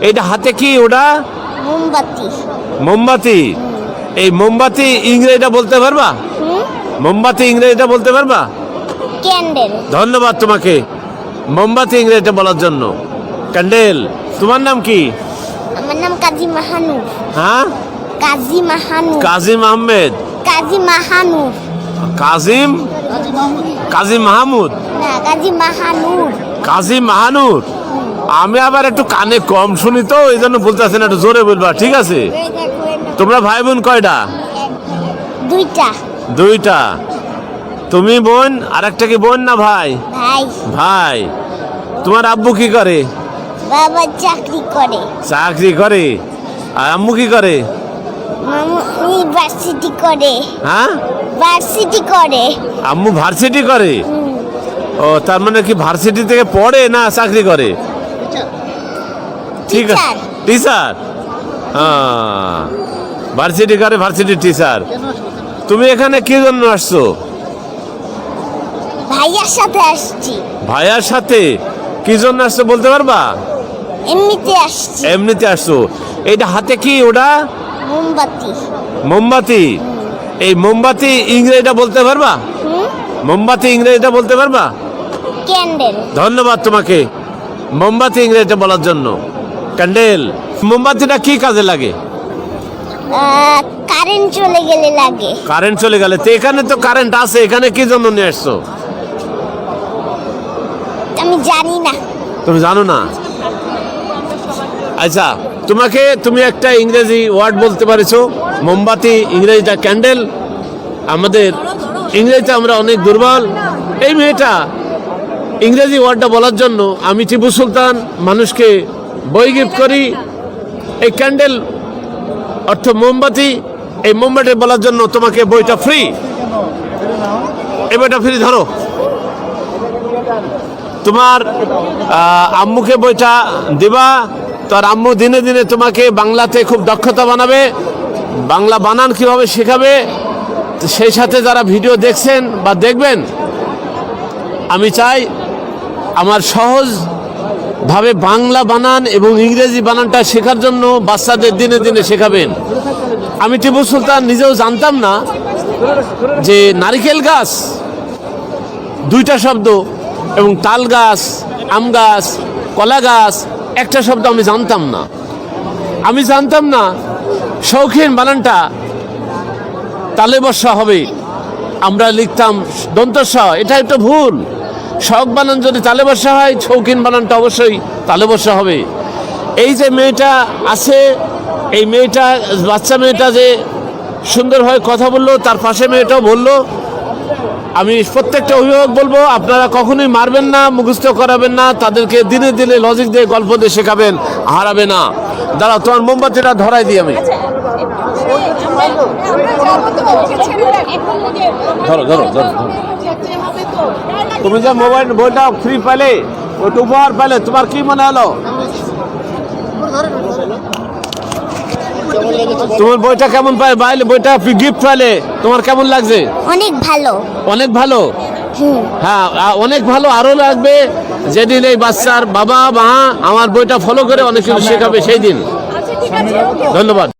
এইটা হাতে কি ওটা? মোমবাতি। মোমবাতি? এই মোমবাতি ইংরেজিটা বলতে পারবা? মোমবাতি ইংরেজিটা বলতে পারবা? ক্যান্ডেল। ধন্যবাদ তোমাকে। মোমবাতি ইংরেজিটা বলার জন্য। ক্যান্ডেল তোমার নাম কি? আমার নাম কাজী মাহানুর। হ্যাঁ? কাজী মাহানুর। কাজিম আহমেদ কাজী মাহানুর। কাজিম? কাজী মাহমুদ? না কাজী মাহানুর। কাজী মাহানুর? আমি আবার একটু কানে কম শুনি তো এই জন্য বলতেছেন একটু জোরে বলবা ঠিক আছে? তোমরা ভাই বোন কয়টা? দুইটা। দুইটা। তুমি বোন আর একটা কি বোন না ভাই? ভাই। তোমার আব্বু কি করে? বাবা চাকরি করে। চাকরি করে? আর আম্মু কি করে? ইউনিভার্সিটি করে। হ্যাঁ? ভার্সিটি করে। আম্মু ভার্সিটি করে? ও তার মানে কি ভার্সিটি থেকে পড়ে না চাকরি করে? ঠিক আছে. টিচার হ্যাঁ ভার্সিটি করে ভার্সিটি টিচার তুমি এখানে কি জন্য আসছো? ভাইয়ার সাথে আসছি। ভাইয়ার সাথে? কি জন্য আসছো বলতে পারবা? এমনিতে আসছি। এমনিতে আসছো। এইটা হাতে কি ওটা? মোমবাতি। মোমবাতি? এই মোমবাতি ইংরেজিটা বলতে পারবা? মোমবাতি ইংরেজিটা বলতে পারবা? ক্যান্ডেল। ধন্যবাদ তোমাকে। মোমবাতি ইংরেজিটা বলার জন্য। ক্যান্ডেল মোমবাতিটা কি কাজে লাগে? কারেন্ট চলে গেলে লাগে। কারেন্ট চলে গেলে তো এখানে তো কারেন্ট আছে এখানে কি জন্য নিয়ে আসছো? আমি জানি না। তুমি জানো না? আচ্ছা তোমাকে তুমি একটা ইংরেজি ওয়ার্ড বলতে পারিছো মোমবাতি ইংরেজিটা ক্যান্ডেল আমাদের ইংরেজিতে আমরা অনেক দুর্বল। এই মেয়েটা ইংরেজি ওয়ার্ডটা বলার জন্য আমি টিপু সুলতান মানুষকে বই গিফট করি। এই ক্যান্ডেল অর্থ মোমবাতি, এই মোমবাতি বলার জন্য তোমাকে বইটা ফ্রি। এই বইটা ফ্রি ধরো। তোমার আম্মুকে বইটা দিবা। তোর আম্মু দিনে দিনে তোমাকে বাংলাতে খুব দক্ষতা বানাবে। বাংলা বানান কীভাবে শেখাবে, সেই সাথে যারা ভিডিও দেখছেন বা দেখবেন, আমি চাই আমার সহজ ভাবে বাংলা বানান এবং ইংরেজি বানানটা শেখার জন্য বাচ্চাদের দিনে দিনে শেখাবেন। আমি টিপু সুলতান, নিজেও জানতাম না যে নারিকেল গাছ দুইটা শব্দ এবং তাল গাছ, আম গাছ, কলা গাছ, একটা শব্দ আমি জানতাম না। আমি জানতাম না শৌখিন বানানটা তালে বর্ষা হবে। আমরা লিখতাম দন্তস্ব এটা একটা ভুল। শখ বানান যদি তালে বসা হয় শৌখিন বানানটা অবশ্যই তালে বসা হবে এই যে মেয়েটা আছে এই মেয়েটা বাচ্চা মেয়েটা যে সুন্দরভাবে কথা বলল তার পাশে মেয়েটাও বলল আমি প্রত্যেকটা অভিভাবক বলব আপনারা কখনোই মারবেন না মুখস্থ করাবেন না তাদেরকে দিনে দিনে লজিক দিয়ে গল্প দিয়ে শেখাবেন হারাবে না দাঁড়া তোমার মোমবাতিটা ধরাই দিই আমি ধরো ধরো ধরো। তুমি যে মোবাইল বইটা ফ্রি পেলে ওটা উপহার পেলে তোমার কি মনে হলো? তোমার বইটা কেমন পাই বাইলে বইটা গিফট পাইলে তোমার কেমন লাগছে? অনেক ভালো। অনেক ভালো? হ্যাঁ অনেক ভালো আরও লাগবে। যেদিন এই বাচ্চার বাবা মা আমার বইটা ফলো করে অনেক কিছু শেখাবে সেই দিন ধন্যবাদ।